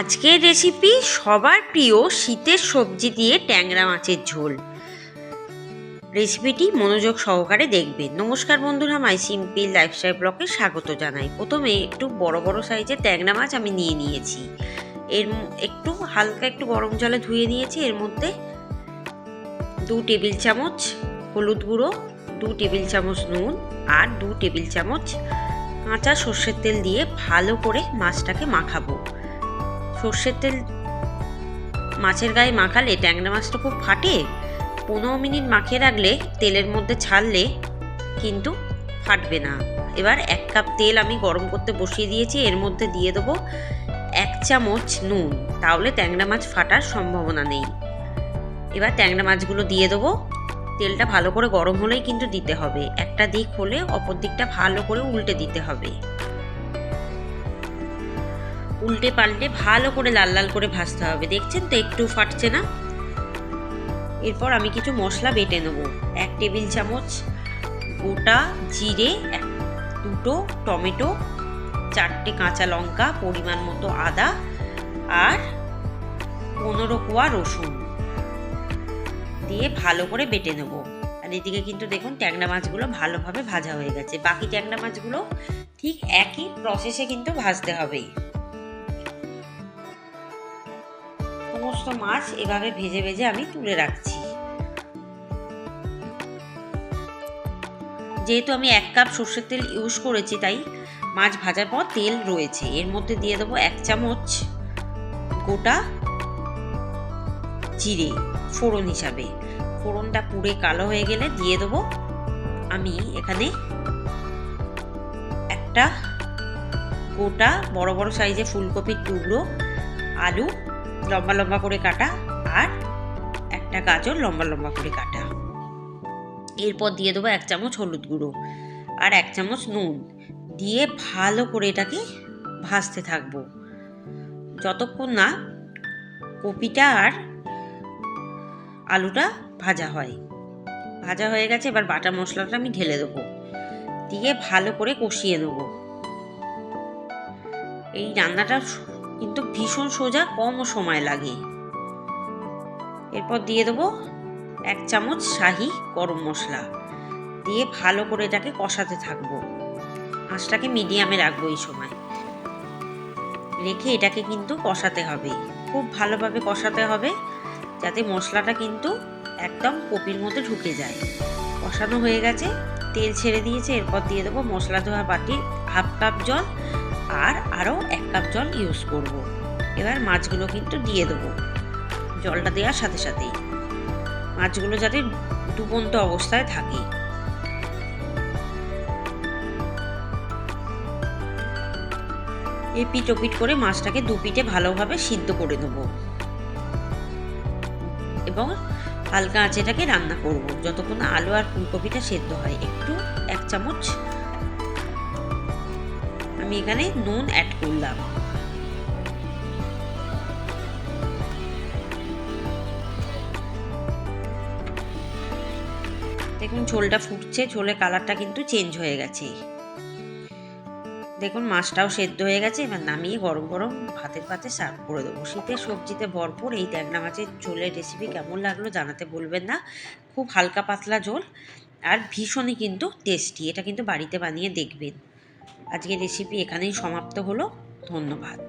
আজকের রেসিপি সবার প্রিয় শীতের সবজি দিয়ে ট্যাংরা মাছের ঝোল। রেসিপিটি মনোযোগ সহকারে দেখবেন। নমস্কার বন্ধুরা মাই সিম্পল লাইফস্টাইল ব্লকে স্বাগত জানাই। প্রথমে একটু বড় বড় সাইজের ট্যাংরা মাছ আমি নিয়ে নিয়েছি। এর একটু হালকা একটু গরম জলে ধুয়ে নিয়েছি। এর মধ্যে দু টেবিল চামচ হলুদ গুঁড়ো, দু টেবিল চামচ নুন আর দু টেবিল চামচ কাঁচা সর্ষের তেল দিয়ে ভালো করে মাছটাকে মাখাবো। সর্ষের তেল, মাছের গায়ে মাখালে ট্যাংরা মাছটা খুব ফাটে। পনেরো মিনিট মাখিয়ে রাখলে তেলের মধ্যে ছাড়লে কিন্তু ফাটবে না। এবার এক কাপ তেল আমি গরম করতে বসিয়ে দিয়েছি, এর মধ্যে দিয়ে দেবো এক চামচ নুন। তাহলে ট্যাংরা মাছ ফাটার সম্ভাবনা নেই। এবার ট্যাংরা মাছগুলো দিয়ে দেবো। তেলটা ভালো করে গরম হলেই কিন্তু দিতে হবে। একটা দিক হলে অপর দিকটা ভালো করে উল্টে দিতে হবে। উল্টে পাল্টে ভালো করে লাল লাল করে ভাজতে হবে। দেখছেন তো একটু ফাটছে না? এরপর আমি কিছু মশলা বেটে নেব। এক টেবিল চামচ গোটা জিরে দুটো টমেটো, চারটে কাঁচা লঙ্কা, পরিমাণ মতো আদা আর পনেরো কোয়া রসুন দিয়ে ভালো করে বেটে নেব। আর এদিকে কিন্তু দেখুন ট্যাংরা মাছগুলো ভালোভাবে ভাজা হয়ে গেছে। বাকি ট্যাংরা মাছগুলো ঠিক একই প্রসেসে কিন্তু ভাজতে হবে। সমস্ত মাছ এভাবে ভেজে ভেজে আমি তুলে রাখছি। যেহেতু আমি এক কাপ সর্ষের তেল ইউজ করেছি, তাই মাছ ভাজার পর তেল রয়েছে। এর মধ্যে দিয়ে দেবো এক চামচ গোটা জিরে ফোড়ন হিসাবে। ফোড়নটা পুড়ে কালো হয়ে গেলে দিয়ে দেবো আমি এখানে একটা গোটা বড় বড় সাইজে ফুলকপির টুকরো আলু লম্বা লম্বা করে কাটা আর একটা গাজর লম্বা লম্বা করে কাটা। এরপর দিয়ে দেবো এক চামচ হলুদ গুঁড়ো আর এক চামচ নুন। দিয়ে ভালো করে এটাকে ভাজতে থাকব। যতক্ষণ না কপিটা আর আলুটা ভাজা হয়। ভাজা হয়ে গেছে, এবার বাটা মশলাটা আমি ঢেলে দেবো। দিয়ে ভালো করে কষিয়ে নেব। এই রান্নাটা কিন্তু ভীষণ সোজা কম সময় লাগে। এরপর দিয়ে দেবো এক চামচ শাহি গরম মশলা। দিয়ে ভালো করে এটাকে কষাতে থাকব। আঁচটাকে মিডিয়ামে রাখব এই সময়। রেখে এটাকে কিন্তু কষাতে হবে। খুব ভালোভাবে কষাতে হবে যাতে মশলাটা কিন্তু একদম কপির মতো ঢুকে যায়। কষানো হয়ে গেছে, তেল ছেড়ে দিয়েছে, এরপর দিয়ে দেবো মশলা ধোয়া বাটি হাফ কাপ জল আর আরও এক কাপ জল ইউজ করব। এবার মাছগুলো কিন্তু দিয়ে দেবো। জলটা দেওয়ার সাথে সাথেই। মাছগুলো যাতে ডুবন্ত অবস্থায় থাকে। এই পিট ওপিট করে মাছটাকে দু পিঠে ভালোভাবে সিদ্ধ করে দেবো এবং হালকা আঁচেটাকে রান্না করব। যতক্ষণ আলু আর ফুলকপিটা সেদ্ধ হয়, একটু এক চামচ আমি এখানে নুন অ্যাড করলাম। দেখুন, ঝোলটা ফুটছে ঝোলের কালারটা কিন্তু চেঞ্জ হয়ে গেছে। দেখুন, মাছটাও সেদ্ধ হয়ে গেছে, এবার নামিয়ে গরম গরম ভাতের পাতে সার্ভ করে দেবো। শীতের সবজিতে ভরপুর এই ট্যাংরা মাছের ঝোলের রেসিপি কেমন লাগল জানাতে বলবেন না। খুব হালকা পাতলা ঝোল, আর ভীষণই কিন্তু টেস্টি এটা কিন্তু বাড়িতে বানিয়ে দেখবেন। আজকের রেসিপি এখানেই সমাপ্ত হলো। ধন্যবাদ।